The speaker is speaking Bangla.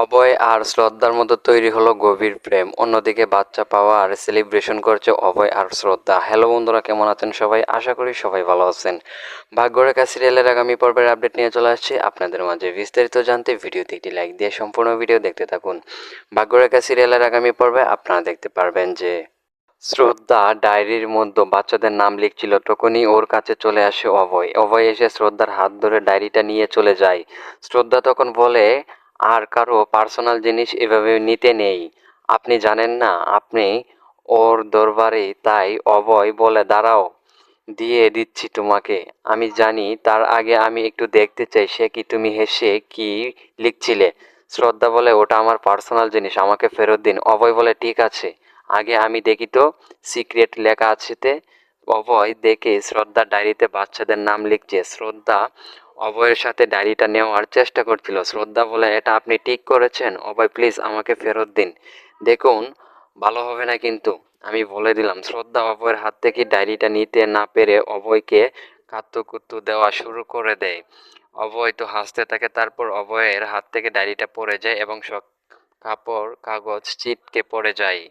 অভয় আর শ্রদ্ধার মধ্যে তৈরি হলো গভীর প্রেম। অন্যদিকে বাচ্চা পাওয়া আর সেলিব্রেশন করছে অভয় আর শ্রদ্ধা। হ্যালো বন্ধুরা, কেমন আছেন সবাই? আশা করি সবাই ভালো আছেন। ভাগ্যরেখা সিরিয়ালের আগামী পর্বের আপডেট নিয়ে চলে আসছি। আপনাদের মাঝে বিস্তারিত জানতে ভিডিওতে একটি লাইক দিয়ে সম্পূর্ণ ভিডিও দেখতে থাকুন। ভাগ্যরেখা সিরিয়ালের আগামী পর্বে আপনারা দেখতে পারবেন যে, শ্রদ্ধা ডায়েরির মধ্যে বাচ্চাদের নাম লিখছিল, তখনই ওর কাছে চলে আসে অভয় অভয় এসে শ্রদ্ধার হাত ধরে ডায়েরিটা নিয়ে চলে যায়। শ্রদ্ধা তখন বলে আর কারও পার্সোনাল জিনিস এভাবে নিতে নেই। আপনি জানেন না, আপনি ওর দরবারে তাই অবয় বলে, দাঁড়াও, দিয়ে দিচ্ছি তোমাকে। আমি জানি, তার আগে আমি একটু দেখতে চাই, সে কি তুমি হেসে কি লিখছিলে? শ্রদ্ধা বলে, ওটা আমার পার্সোনাল জিনিস, আমাকে ফেরত দিন। অভয় বলে, ঠিক আছে, আগে আমি দেখি তো সিক্রেট লেখা আছেতে অভয় দেখে শ্রদ্ধা ডায়েরিতে বাচ্চাদের নাম লিখছে। শ্রদ্ধা অভয়ের সাথে ডায়েরিটা নেওয়ার চেষ্টা করছিল। শ্রদ্ধা বলে, এটা আপনি ঠিক করেছেন। অভয় প্লিজ আমাকে ফেরত দিন। দেখুন, ভালো হবে না কিন্তু। আমি বলে দিলাম। শ্রদ্ধা অভয়ের হাত থেকে ডায়েরিটা নিতে না পেরে অভয়কে কাত্তুকুত্তু দেওয়া শুরু করে দেয়। অভয় তো হাসতে থাকে, তারপর অভয়ের হাত থেকে ডায়েরিটা পড়ে যায় এবং সব কাপড় কাগজ ছিটকে পড়ে যায়।